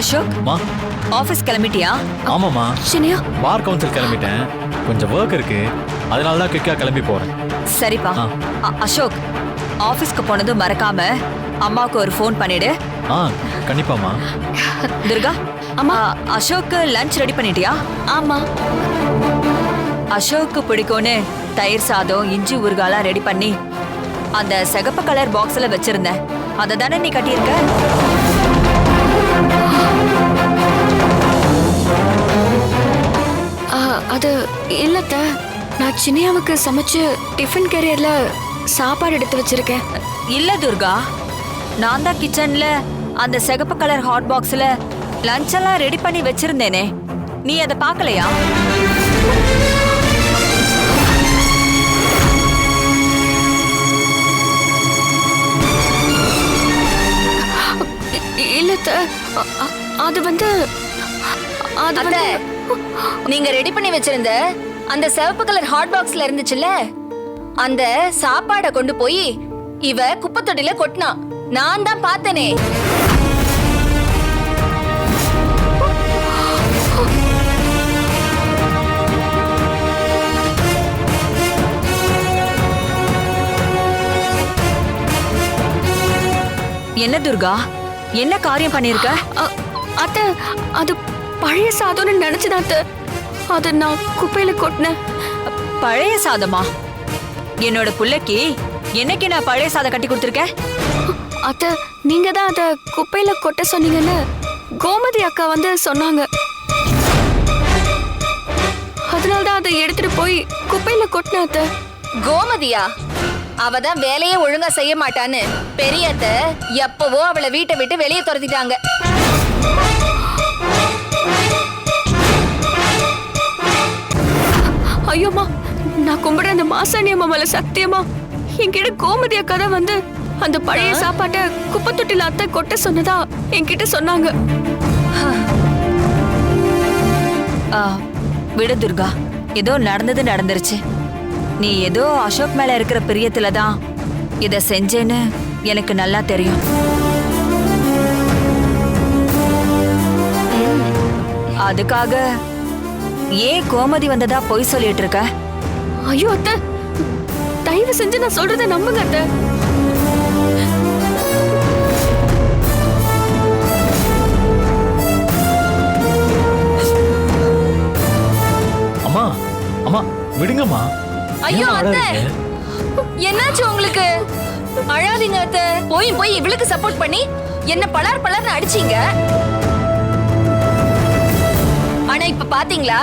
அசோக்? மா. ஆபீஸ் கிளம்பிட்டியா? ஆமாம்மா. சின்னையா பார் கவுன்சில் கிளம்பிட்டேன். கொஞ்சம் ஒர்க் இருக்கு. அதனால தான் குயிக்காக கிளம்பி போகிறேன் சரிப்பா. அசோக் ஆபீஸ்க்கு போனதும் மறக்காம அம்மாவுக்கு ஒரு ஃபோன் பண்ணிடு. ஆ கண்டிப்பாம்மா. துர்கா அம்மா. அசோக்கு லஞ்ச் ரெடி பண்ணிட்டியா? ஆமா. அசோக்கு பிடிக்கும்னு தயிர் சாதம் இஞ்சி ஊறுகாலாம் ரெடி பண்ணி அந்த சிகப்பு கலர் பாக்ஸ்ல வச்சிருந்தேன். அதை தானே நீ கட்டியிருக்க? அது இல்லத்த நான் சின்னையாவுக்கு சமைச்சு டிஃபன் கேரியர்ல சாப்பாடு எடுத்து வச்சிருக்கேன். இல்ல துர்கா நான் தான் கிச்சன்ல அந்த சிகப்பு கலர் ஹாட் பாக்ஸ்ல லஞ்ச் எல்லாம் ரெடி பண்ணி வச்சிருந்தேனே. நீ அதை பார்க்கலையா? இ- இல்லத்த அ- அ- அது வந்து அது நீங்க ரெடி பண்ணி வச்சிருந்த அந்த சிவப்பு கலர் ஹாட் பாக்ஸ்ல இருந்துச்சுல்ல? அந்த சாப்பாட கொண்டு போய் இவ குப்பை தொட்டில கொட்டினா நான் தான் பார்த்தனே. என்ன துர்கா? என்ன காரியம் பண்ணிருக்க? அத்த அது பழைய சாதம்னு நினைச்சுதான் அதை நான் குப்பையில கொட்டினேன். பழைய சாதமா? என்னோட புள்ளைக்கு என்னைக்கு நான் பழைய சாதம் கட்டி கொடுத்துருக்கேன் அத்த நீங்க தான் அத குப்பையில கொட்ட சொன்னீங்கன்னு கோமதி அக்கா வந்து சொன்னாங்க. அதனால தான் அதை எடுத்துட்டு போய் குப்பையில கொட்டினேன் அத்த. கோமதியா? அவ தான் வேலையே ஒழுங்கா செய்ய மாட்டான்னு பெரியத்த எப்பவோ அவளை வீட்டை விட்டு வெளியே துரத்திட்டாங்க. ஐயோம்மா நான் கும்பிடுற அந்த மாசாணி அம்மா மேல சத்தியமா என்கிட்ட கோமதி அக்கா தான் வந்து அந்த பழைய சாப்பாட்டை குப்பை தொட்டில அத்தை கொட்ட சொன்னதா என்கிட்ட சொன்னாங்க. ஆ, விடு துர்கா. ஏதோ நடந்தது நடந்துருச்சு. நீ ஏதோ அசோக் மேல இருக்கிற பிரியத்துல தான் இத செஞ்சேன்னு எனக்கு நல்லா தெரியும். அதுக்காக ஏன் கோமதி வந்ததா பொய் சொல்லிட்டு இருக்க ஐயோ அத்தை. தயவு செஞ்சு நான் சொல்றத நம்புங்க அத்தை. அம்மா அம்மா விடுங்கம்மா. ஐயோ, ஏம்மா அத்தை. அழறீங்க? என்னாச்சு உங்களுக்கு? அழாதீங்க அத்தை. போய் போய் இவளுக்கு சப்போர்ட் பண்ணி என்ன பலார் பலார்னு அடிச்சீங்க. ஆனா இப்ப பாத்தீங்களா?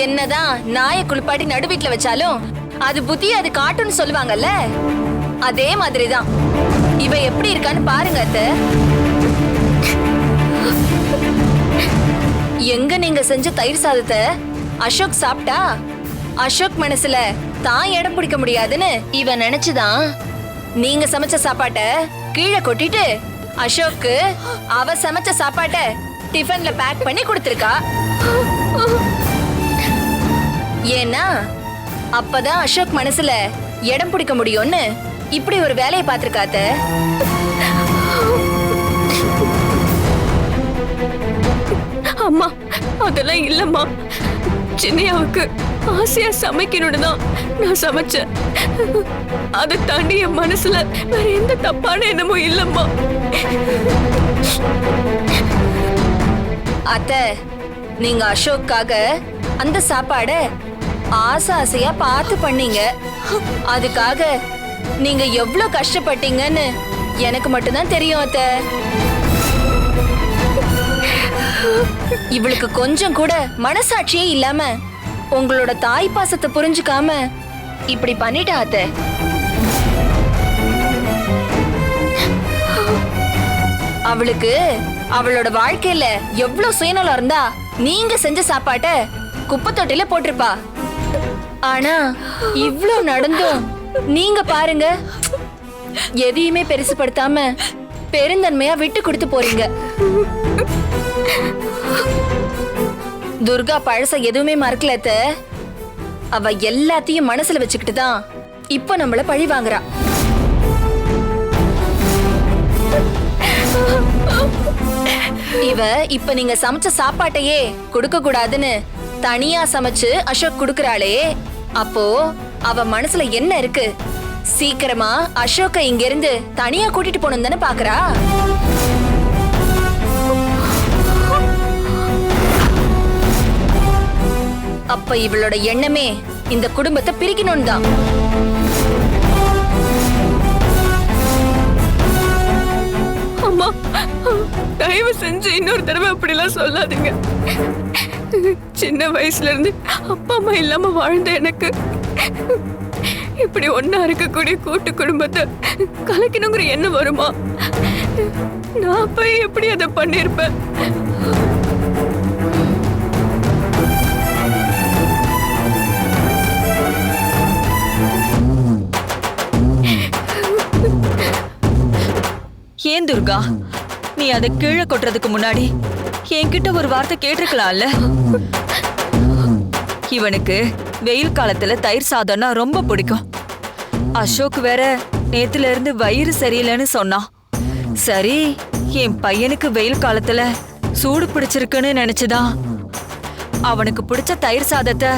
என்னதான் நாய குளிப்பாட்டி நடு வீட்டுல வச்சாலும் அது புத்தி அது காட்டுன்னு சொல்லுவாங்கல்ல? அதே மாதிரிதான். இவ எப்படி இருக்கான்னு பாருங்க அத்தை. எங்க நீங்க செஞ்ச தயிர் சாதத்தை அசோக் சாப்பிட்டா? அசோக் மனசுல தான் இடம் பிடிக்க முடியாதுன்னு இவ நினைச்சுதான் நீங்க சமைச்ச சாப்பாட்ட கீழே கொட்டிட்டு அசோக்கு அவ சமைச்ச சாப்பாட்ட டிஃபன்ல பேக் பண்ணி கொடுத்துருக்கா? ஏன்னா அப்பதான் அசோக் மனசுல இடம் பிடிக்க முடியும்னு இப்படி ஒரு வேலையை பார்த்துருக்காத்த அம்மா அதெல்லாம் இல்லம்மா. சின்னையாவுக்கு ஆசையா சமைக்கணும்னு தான் நான் சமைச்சேன். அதை தாண்டி என் மனசுல வேற எந்த தப்பான எண்ணமும் இல்லம்மா. அத்த நீங்க அசோக்காக அந்த சாப்பாட ஆசை ஆசையா பார்த்து பண்ணீங்க. அதுக்காக நீங்க எவ்வளவு கஷ்டப்பட்டீங்கன்னு எனக்கு மட்டும்தான் தெரியும் அத்த. இவளுக்கு கொஞ்சம் கூட மனசாட்சியே இல்லாம உங்களோட தாய் பாசத்தை புரிஞ்சுக்காம இப்படி பண்ணிட்டா அத்தை. அவளுக்கு அவளோட வாழ்க்கையில எவ்வளவு சுயநலம் இருந்தா நீங்க செஞ்ச சாப்பாட்ட குப்பை தொட்டில போட்டிருப்பா. ஆனா இவ்ளோ நடந்தும் நீங்க பாருங்க எதையுமே பெருசுப்படுத்தாம பெருந்தன்மையா விட்டு கொடுத்து போறீங்க. துர்கா பழச எதுவுமே மறக்கல அவ எல்லாத்தையும் மனசுல வச்சுக்கிட்டு தான் இப்ப நம்மள பழி வாங்குறா. இவ இப்ப நீங்க சமைச்ச சாப்பாட்டையே கொடுக்க கூடாதுன்னு தனியா சமைச்சு அசோக் குடுக்கறாளே. அப்போ அவ மனசுல என்ன இருக்கு? சீக்கிரமா அசோக்க இங்க இருந்து தனியா கூட்டிட்டு போகணும் தானே பாக்குறா? அப்ப இவளோட எண்ணமே இந்த குடும்பத்தை பிரிக்கணும் தான். தயவு செஞ்சு இன்னொரு தடவை அப்படிலாம் சொல்லாதீங்க. சின்ன வயசுல இருந்து அப்பா அம்மா இல்லாம வாழ்ந்த எனக்கு இப்படி ஒன்னா இருக்கக்கூடிய கூட்டு குடும்பத்தை கலைக்கணுங்கிற எண்ணம் வருமா? நான் போய் எப்படி அதை பண்ணிருப்பேன்? ஏன் துர்கா? நீ அதை கீழே கொட்டுறதுக்கு முன்னாடி என்கிட்ட ஒரு வார்த்தை கேட்டிருக்கலாம்ல? இவனுக்கு வெயில் காலத்துல தயிர் சாதம்னா ரொம்ப பிடிக்கும். அசோக் வேற நேத்துல இருந்து வயிறு சரியில்லைன்னு சொன்னான். சரி என் பையனுக்கு வெயில் காலத்துல சூடு பிடிச்சிருக்குன்னு நினைச்சுதான் அவனுக்கு பிடிச்ச தயிர் சாதத்தை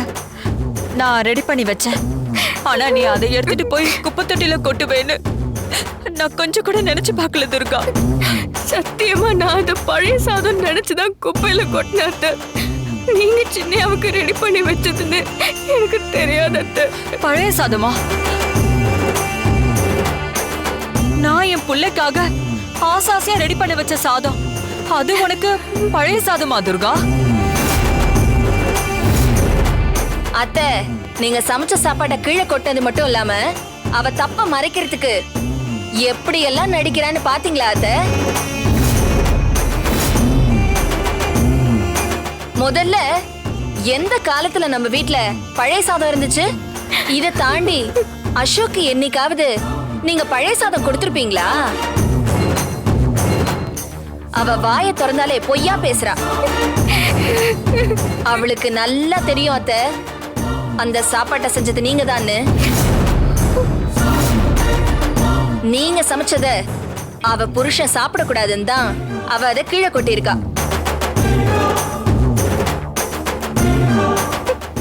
நான் ரெடி பண்ணி வச்சேன். ஆனா நீ அதை எடுத்துட்டு போய் குப்பை தொட்டில கொட்டுவேன்னு நான் கொஞ்சம் கூட நினைச்சு பார்க்கல துர்கா. சத்தியமா நான் அந்த பழைய சாதம் நினைச்சுதான் குப்பையில கொட்டினாத்த நீங்க சின்னையாவுக்கு ரெடி பண்ணி வச்சதுன்னு எனக்கு தெரியாதத்த பழைய சாதமா? நான் என் புள்ளைக்காக ஆசாசியா ரெடி பண்ணி வச்ச சாதம். அது உனக்கு பழைய சாதமா துர்கா? அத்தை நீங்க சமைச்ச சாப்பாட்டை கீழே கொட்டது மட்டும் இல்லாம அவ தப்ப மறைக்கிறதுக்கு எப்படி எல்லாம் நடிக்கிறான்னு பாத்தீங்களா அத்தை? முதல்ல எந்த காலத்துல நம்ம வீட்ல பழைய சாதம் இருந்துச்சு? இத தாண்டி அசோக் என்னைக்காவது நீங்க பழைய சாதம் கொடுத்திருப்பீங்களா? அவ வாய திறந்தாலே பொய்யா பேசுறா. அவளுக்கு நல்லா தெரியும் அத்தை. அந்த சாப்பாட்டை செஞ்சது நீங்க தான்னு. நீங்க சமைச்சத அவ புருஷன் சாப்பிடக்கூடாதுன்னு தான் அவ அதை கீழே கொட்டியிருக்கா.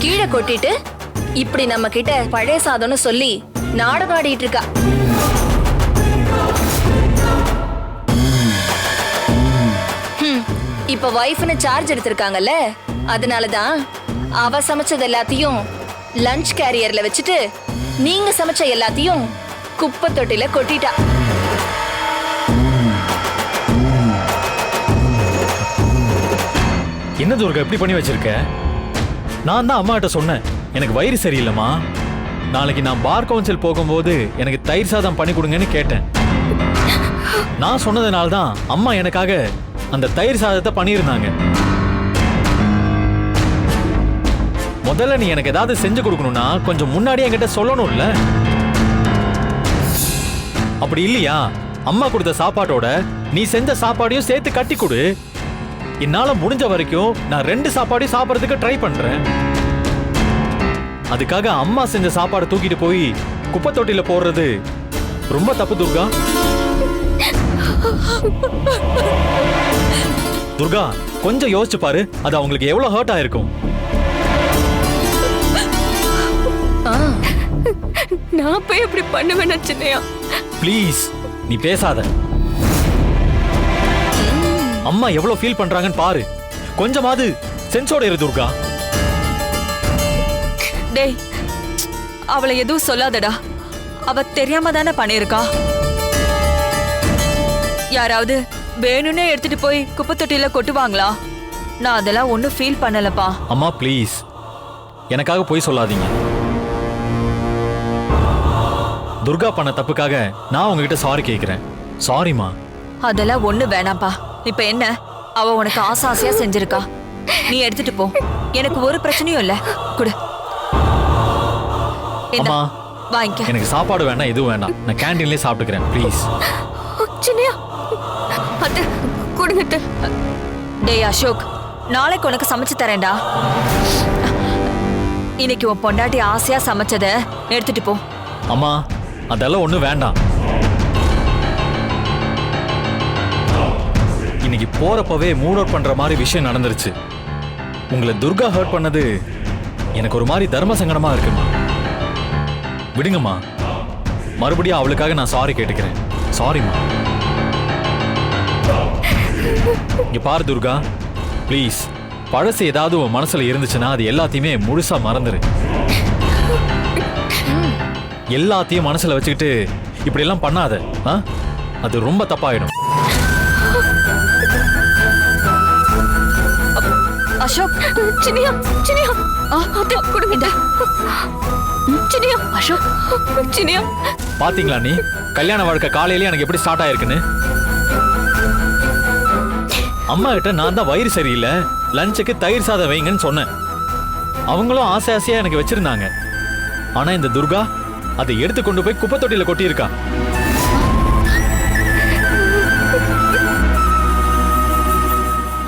கீழே கொட்டிட்டு இப்படி நம்ம கிட்ட பழைய சாதம்னு சொல்லி நாடகாடிட்டு இருக்கா. இப்ப வைஃப்னு சார்ஜ் எடுத்திருக்காங்கல்ல அதனாலதான் அவ சமைச்சது எல்லாத்தையும் லஞ்ச் கேரியர்ல வச்சுட்டு நீங்க சமைச்ச எல்லாத்தையும் குப்பை தொட்டில கொட்டிட்டா. என்ன துர்கா எப்படி பண்ணி வச்சிருக்க? நான் தான் அம்மாட்ட சொன்னேன். எனக்கு வயிறு சரியில்லைம்மா. நாளைக்கு நான் பார் கவுன்சில் போகும்போது எனக்கு தயிர் சாதம் பண்ணி கொடுங்கன்னு கேட்டேன். நான் சொன்னதுனால தான் அம்மா எனக்காக அந்த தயிர் சாதத்தை பண்ணியிருந்தாங்க. முதல்ல நீ எனக்கு ஏதாவது செஞ்சு கொடுக்கணும்னா கொஞ்சம் முன்னாடி என்கிட்ட சொல்லணும்ல. அப்படி இல்லையா? அம்மா கொடுத்த சாப்பாட்டோட நீ செஞ்ச சாப்பாடையும் சேர்த்து கட்டி கொடு. என்னால முடிஞ்ச வரைக்கும் நான் ரெண்டு சாப்பாடையும் சாப்பிடறதுக்கு ட்ரை பண்றேன். அதுக்காக அம்மா செஞ்ச சாப்பாடை தூக்கிட்டு போய் குப்பை தொட்டில போடுறது ரொம்ப தப்பு துர்கா. துர்கா கொஞ்சம் யோசிச்சு பாரு. அது அவங்களுக்கு எவ்வளவு ஹர்ட் ஆயிருக்கும். நான் போய் அப்படி பண்ணுவேன் சின்னையா ப்ளீஸ் நீ பேசாத. அம்மா எவ்வளவு ஃபீல் பண்றாங்கன்னு பாரு. கொஞ்சமாவது சென்சோட இரு துர்கா. டேய் அவளை எதுவும் சொல்லாதடா. அவ தெரியாம தானே பண்ணியிருக்கா. யாராவது வேணும்னே எடுத்துட்டு போய் குப்பை தொட்டியில கொட்டுவாங்களா? நான் அதெல்லாம் ஒன்றும் ஃபீல் பண்ணலப்பா. அம்மா ப்ளீஸ் எனக்காக போய் சொல்லாதீங்க. துர்கா பண்ண தப்புக்காக நான் உங்ககிட்ட சாரி கேட்கிறேன் சாரிம்மா அதெல்லாம் ஒண்ணு வேணாம்ப்பா. இப்ப என்ன? அவ உனக்கு ஆசை ஆசையா செஞ்சிருக்கா. நீ எடுத்துட்டு போ. எனக்கு ஒரு பிரச்சனையும் இல்ல. குடு. அம்மா. வாங்கிக்க. எனக்கு சாப்பாடு வேண்டாம் எதுவும் வேண்டாம் நான் கேண்டீன்லேயே சாப்பிட்டுக்கிறேன் ப்ளீஸ் சின்னையா அத்தை கொடுங்க அத்தை. டேய் அசோக் நாளைக்கு உனக்கு சமைச்சு தரேன்டா. இன்னைக்கு உன் பொண்டாட்டி ஆசையா சமைச்சத எடுத்துட்டு போ. அம்மா அதெல்லாம் ஒன்றும் வேண்டாம். இன்னைக்கு போறப்பவே மூட் அவுட் பண்ற மாதிரி விஷயம் நடந்துருச்சு. உங்களை துர்கா ஹர்ட் பண்ணது எனக்கு ஒரு மாதிரி தர்ம சங்கடமா இருக்குமா விடுங்கம்மா. மறுபடியும் அவளுக்காக நான் சாரி கேட்டுக்கிறேன். சாரிம்மா இங்க பாரு துர்கா. ப்ளீஸ் பழசு ஏதாவது உன் மனசுல இருந்துச்சுன்னா அது எல்லாத்தையுமே முழுசா மறந்துரு. எல்லாத்தையும் மனசுல வச்சுக்கிட்டு இப்படி எல்லாம் பண்ணாத ஆ? அது ரொம்ப தப்பாயிடும். அசோக். சினியா சினியா அத்தை கொடுங்க சினியா அசோக் சின்னியா. பாத்தீங்களா நீ? கல்யாண வாழ்க்கை காலையிலே எனக்கு எப்படி ஸ்டார்ட் ஆயிருக்குன்னு? அம்மா கிட்ட நான் தான் வயிறு சரியில்லை. லஞ்சுக்கு தயிர் சாதம் வைங்கன்னு சொன்னேன். அவங்களும் ஆசை ஆசையா எனக்கு வச்சிருந்தாங்க. ஆனா இந்த துர்கா அதை எடுத்து கொண்டு போய் குப்பை தொட்டியில கொட்டியிருக்கா.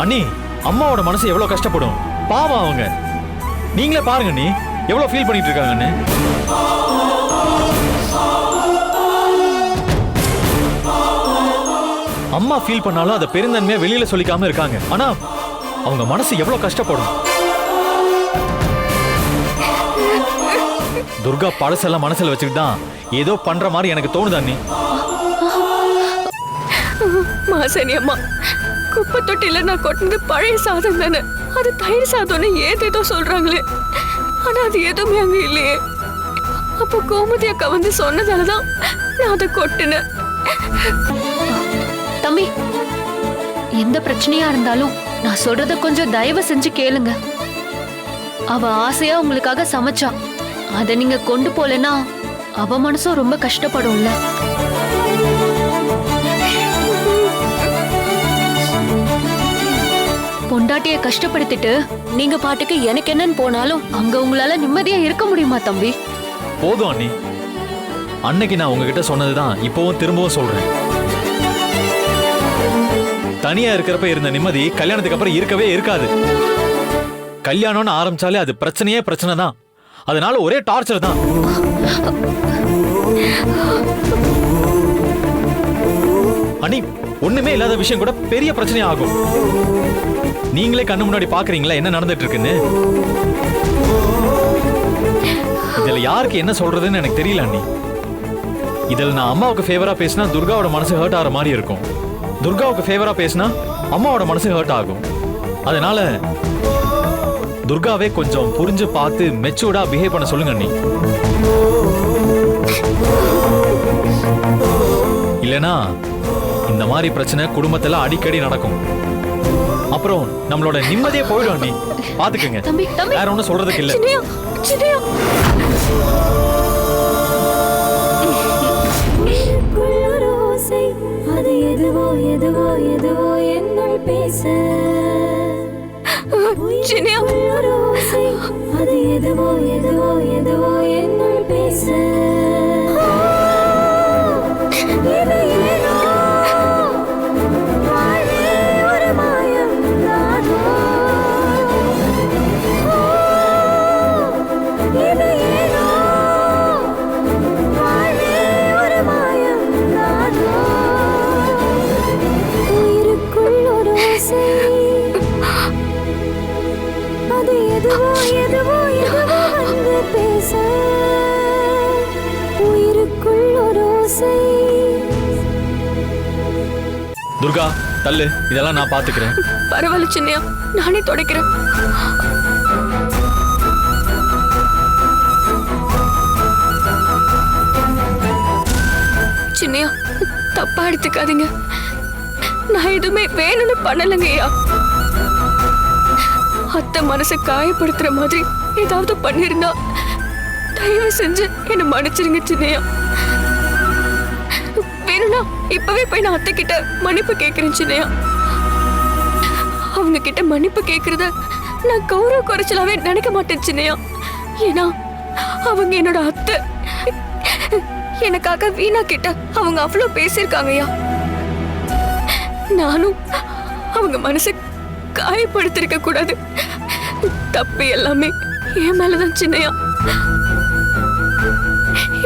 அண்ணி அம்மாவோட மனசு எவ்வளவு கஷ்டப்படும்? பாவம் அவங்க. நீங்களே பாருங்க நீ எவ்வளவு ஃபீல் பண்ணிட்டு இருக்காங்கன்னு. அம்மா ஃபீல் பண்ணாலும் அதை பெருந்தன்மையா வெளியில சொல்லிக்காம இருக்காங்க. ஆனா அவங்க மனசு எவ்வளவு கஷ்டப்படும். துர்கா பழசெல்லாம் மனசுல வச்சுக்கிட்டு தான் ஏதோ பண்ற மாதிரி எனக்கு தோணுதா நீ மாசனி அம்மா குப்பை தொட்டில நான் கொட்டினது பழைய சாதம் தானே? அது தயிர் சாதம்னு ஏதேதோ சொல்றாங்களே. ஆனா அது எதுவுமே அங்க இல்லையே. அப்போ கோமதி அக்கா வந்து சொன்னதாலதான் நான் அதை கொட்டினேன். தம்பி எந்த பிரச்சனையா இருந்தாலும் நான் சொல்றத கொஞ்சம் தயவு செஞ்சு கேளுங்க. அவ ஆசையா உங்களுக்காக சமைச்சா. அதை நீங்க கொண்டு போலனா அவ மனசும் ரொம்ப கஷ்டப்படும்ல. பாட்டிய கஷ்டப்படுத்திட்டு நீங்க பாட்டுக்கு எனக்கு என்னன்னு போனாலும் அங்க உங்களால நிம்மதியா இருக்க முடியுமா தம்பி? போதும் அண்ணி. அன்னைக்கு நான் உங்ககிட்ட சொன்னதுதான் இப்பவும் திரும்பவும் சொல்றேன். தனியா இருக்கிறப்ப இருந்த நிம்மதி கல்யாணத்துக்கு அப்புறம் இருக்கவே இருக்காது. கல்யாணம்னு ஆரம்பிச்சாலே அது பிரச்சனையே பிரச்சனை தான். அதனால ஒரே டார்ச்சர் தான். அண்ணி ஒண்ணுமே இல்லாத விஷயம் கூட பெரிய பிரச்சனை ஆகும். நீங்களே கண்ணு முன்னாடி பாக்குறீங்களா என்ன நடந்துட்டு இருக்குன்னு இதுல யாருக்கு என்ன சொல்றதுன்னு எனக்கு தெரியல அண்ணி. இதில் நான் அம்மாவுக்கு ஃபேவரா பேசினா துர்காவோட மனசு ஹர்ட் ஆகிற மாதிரி இருக்கும். துர்காவுக்கு ஃபேவரா பேசினா அம்மாவோட மனசு ஹர்ட் ஆகும். அதனால துர்காவே கொஞ்சம் புரிஞ்சு பார்த்து மெச்சூர்டா பிஹேவ் பண்ண சொல்லுங்க நீ இல்லனா இந்த மாதிரி பிரச்சனை குடும்பத்துல அடிக்கடி நடக்கும். அப்புறம் நம்மளோட நிம்மதியே போயிடும் அண்ணி. பாத்துக்கங்க. வேற ஒண்ணும் சொல்றதுக்கு இல்ல. என்னுள் பேச. அது எதுவோ எதுவோ துர்கா தள்ளு. இதெல்லாம் நான் பாத்துக்கிறேன். பரவாயில்ல சின்னியா. நானே துடைக்கிறேன். சின்னியா தப்பா எடுத்துக்காதீங்க. நான் எதுவுமே வேணும்னு பண்ணலைங்கய்யா அத்தை மனசை காயப்படுத்துற மாதிரி ஏதாவது பண்ணிருந்தா தயவு செஞ்சு என்னை மன்னிச்சிருங்க சின்னையா. வேணும்னா இப்பவே போய் நான் அத்தை கிட்ட மன்னிப்பு கேட்கிறேன் சின்னையா. அவங்க கிட்ட மன்னிப்பு கேட்கறத நான் கௌரவ குறைச்சலாவே நினைக்க மாட்டேன் சின்னையா. ஏன்னா அவங்க என்னோட அத்தை. எனக்காக வீணா கிட்ட அவங்க அவ்வளோ பேசியிருக்காங்கய்யா. நானும் அவங்க மனசை காயப்படுத்திருக்க கூடாது. தப்பு எல்லாமே என் மேலதான் சின்னையா.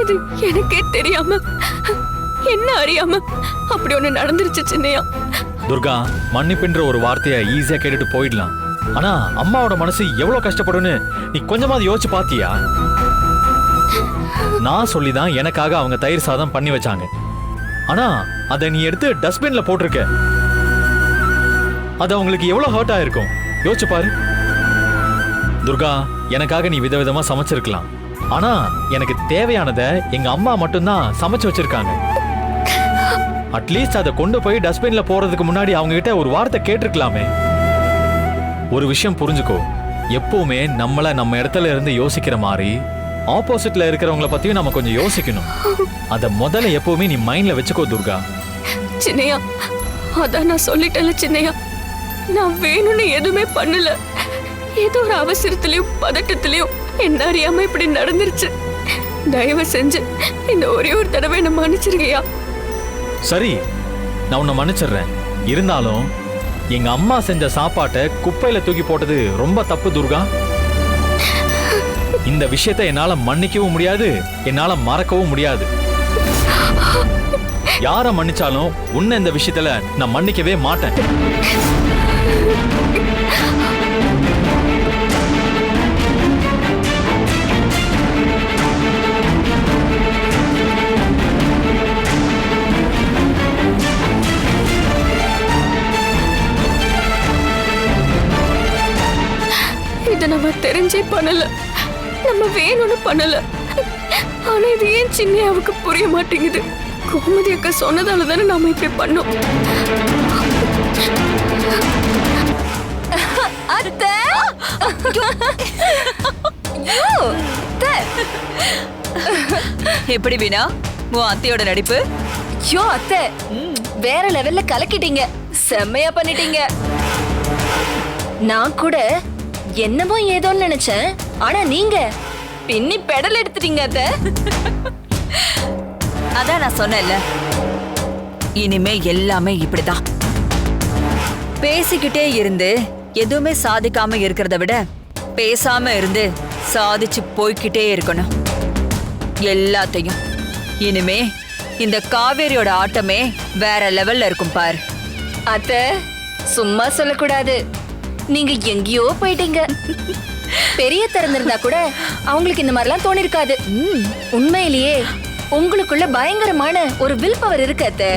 இது எனக்கே தெரியாம என்ன அறியாம? அப்படி ஒண்ணு நடந்துருச்சு சின்னையா. துர்கா மன்னிப்புன்ற ஒரு வார்த்தையை ஈஸியா கேட்டுட்டு போயிடலாம். ஆனா அம்மாவோட மனசு எவ்வளவு கஷ்டப்படும்னு நீ கொஞ்சமாவது யோசிச்சு பாத்தியா? நான் சொல்லிதான் எனக்காக அவங்க தயிர் சாதம் பண்ணி வச்சாங்க. ஆனா அதை நீ எடுத்து டஸ்ட்பின்ல போட்டிருக்க. அது அவங்களுக்கு எவ்வளவு ஹர்ட் ஆயிருக்கும்? யோசிச்சு பாரு. துர்கா எனக்காக நீ விதவிதமா சமைச்சிருக்கலாம். ஆனா எனக்கு தேவையானதை எங்க அம்மா மட்டும்தான் சமைச்சு வச்சிருக்காங்க. அட்லீஸ்ட் அதை கொண்டு போய் டஸ்ட்பின்ல போறதுக்கு முன்னாடி அவங்க கிட்ட ஒரு வார்த்தை கேட்டிருக்கலாமே. ஒரு விஷயம் புரிஞ்சுக்கோ. எப்பவுமே நம்மள நம்ம இடத்துல இருந்து யோசிக்கிற மாதிரி ஆப்போசிட்ல இருக்கிறவங்கள பத்தியும் நம்ம கொஞ்சம் யோசிக்கணும். அத முதல்ல எப்பவுமே நீ மைண்ட்ல வச்சுக்கோ துர்கா. சின்னையா அதான் நான் சொல்லிட்டேன்ல சின்னையா. நான் வேணும்னு எதுவுமே பண்ணல. ஏதோ ஒரு அவசரத்திலயும் பதட்டத்திலயும் என்ன அறியாம இப்படி நடந்துருச்சு. தயவு செஞ்சு இந்த ஒரே ஒரு தடவை என்ன மன்னிச்சிருக்கையா சரி நான் உன்னை மன்னிச்சிடுறேன். இருந்தாலும் எங்க அம்மா செஞ்ச சாப்பாட்டை குப்பையில தூக்கி போட்டது ரொம்ப தப்பு துர்கா. இந்த விஷயத்தை என்னால மன்னிக்கவும் முடியாது என்னால மறக்கவும் முடியாது. யார மன்னிச்சாலும் உன்னை இந்த விஷயத்துல நான் மன்னிக்கவே மாட்டேன். பண்ணல. நம்ம வேணும்னு பண்ணல. ஆனா இது ஏன் சின்னையாவுக்கு புரிய மாட்டேங்குது? கோமதி அக்கா சொன்னதால தானே நாம இப்படி பண்ணோம். அத்தை. எப்படி வீணா? உன் அத்தையோட நடிப்பு? ஐயோ அத்தை! வேற லெவல்ல கலக்கிட்டீங்க. செம்மையா பண்ணிட்டீங்க. நான் கூட என்னமோ ஏதோன்னு நினைச்சேன். ஆனா நீங்க பின்னி பெடல் எடுத்துட்டீங்க அத்தை. அதான் நான் சொன்னேன்ல. இனிமே எல்லாமே இப்படிதான். பேசிக்கிட்டே இருந்து எதுவுமே சாதிக்காம இருக்கிறத விட பேசாம இருந்து சாதிச்சு போய்க்கிட்டே இருக்கணும். எல்லாத்தையும். இனிமே இந்த காவேரியோட ஆட்டமே வேற லெவல்ல இருக்கும் பாரு. அத்தை சும்மா சொல்லக்கூடாது. நீங்க எங்கேயோ போயிட்டீங்க. பெரிய திறந்திருந்தா கூட அவங்களுக்கு இந்த மாதிரிலாம் தோணிருக்காது. உண்மையிலேயே உங்களுக்குள்ள பயங்கரமான ஒரு வில் பவர் இருக்கு அத்தை.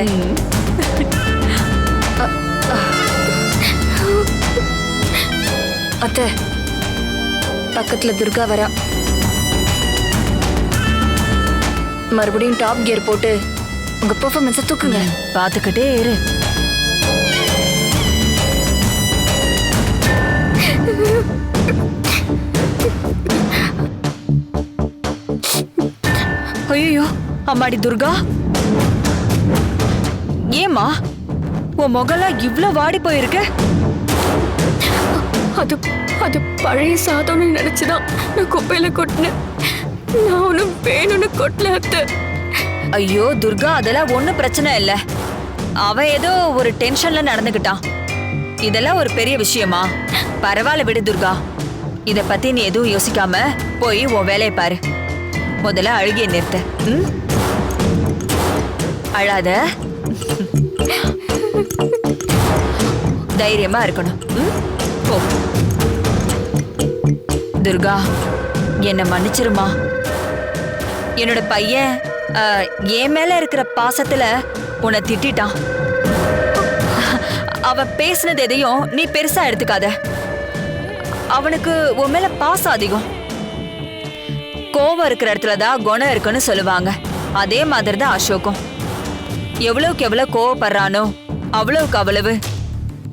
அத்தை பக்கத்துல துர்கா வரா. மறுபடியும் டாப் கியர் போட்டு உங்க பெர்ஃபார்மன்ஸை தூக்குங்க. பாத்துக்கிட்டே இரு. ஐயோ அம்மாடி துர்கா. ஏம்மா உன் முகலாம் இவ்ளோ வாடி போயிருக்கு? அது அது பழைய சாதம்னு நினைச்சுதான் நான் குப்பையில கொட்டினேன். நான் ஒன்னும் வேணும்னு கொட்டல அத்தை. ஐயோ துர்கா அதெல்லாம் ஒண்ணும் பிரச்சனை இல்ல. அவன் ஏதோ ஒரு டென்ஷன்ல நடந்துகிட்டான். இதெல்லாம் ஒரு பெரிய விஷயமா? பரவாயில்ல விடு துர்கா. இத பத்தி நீ எதுவும் யோசிக்காம போய் உன் வேலையை பாரு. முதல்ல அழுகிய நிறுத்த. ம்? அழாத. தைரியமா இருக்கணும். ம்? போ. துர்கா என்ன மன்னிச்சிருமா? என்னோட பையன் என் மேல இருக்கிற பாசத்துல உன்னை திட்டிட்டான். அவ பேசுனது எதையும் நீ பெருசா எடுத்துக்காத. அவனுக்கு உன் மேல பாசம் அதிகம். கோவம் இருக்கிற இடத்துல தான் குணம் இருக்குன்னு சொல்லுவாங்க. அதே மாதிரி தான் அசோக்கும். எவ்வளவுக்கு எவ்வளவு கோவப்படுறானோ அவ்வளவுக்கு அவ்வளவு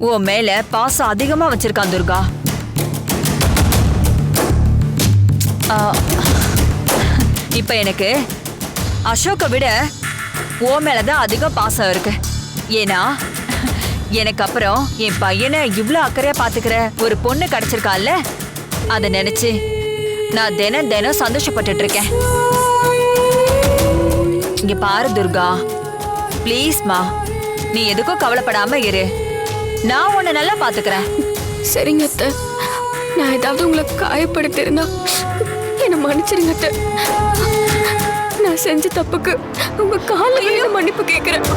உன் மேல பாசம் அதிகமா வச்சிருக்கான் துர்கா. இப்ப எனக்கு அசோக்கை விட ஓ மேலதான் அதிக பாசம் இருக்கு. ஏன்னா எனக்கு அப்புறம் என் பையனை இவ்ளோ அக்கறையா பாத்துக்கிற ஒரு பொண்ணு கிடைச்சிருக்கால அத நினைச்சு நான் தினம் தினம் சந்தோஷப்பட்டுட்டு இருக்கேன். இங்க பாரு துர்கா. ப்ளீஸ்மா நீ எதுக்கும் கவலைப்படாம இரு. நான் உன்னை நல்லா பாத்துக்கிறேன். சரிங்க அத்தை. நான் ஏதாவது உங்களை காயப்படுத்திருந்தா என்னை மன்னிச்சிருங்க அத்தை. நான் செஞ்ச தப்புக்கு உங்க காலையில மன்னிப்பு கேட்கிறேன்.